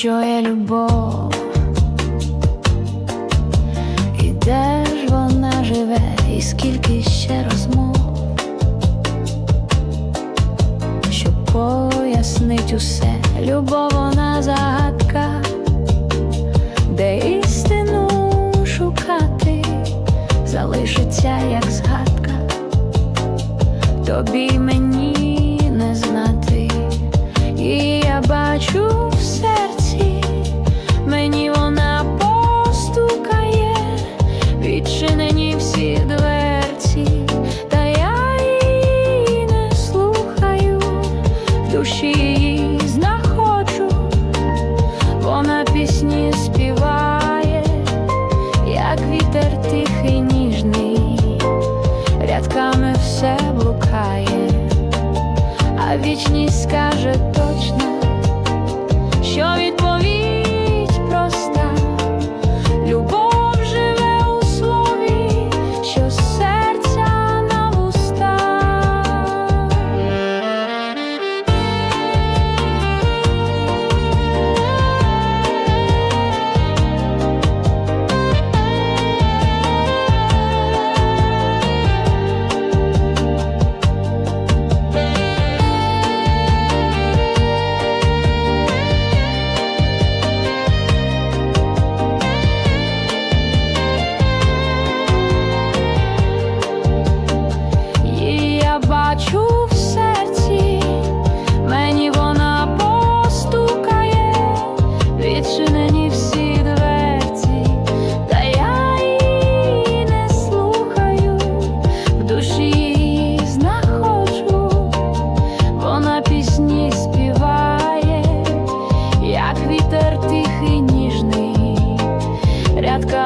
що є любов, і де ж вона живе, і скільки ще розмов, щоб пояснить усе, любов вона загадка, де істину шукати, залишиться як згадка, тобі мені не знати. І я бачу відчинені всі дверці, та я її не слухаю, в душі її знаходжу, вона пісні співає, як вітер тихий ніжний, рядками все блукає, а вічність скаже точно, що відповідь.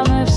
I'm promise.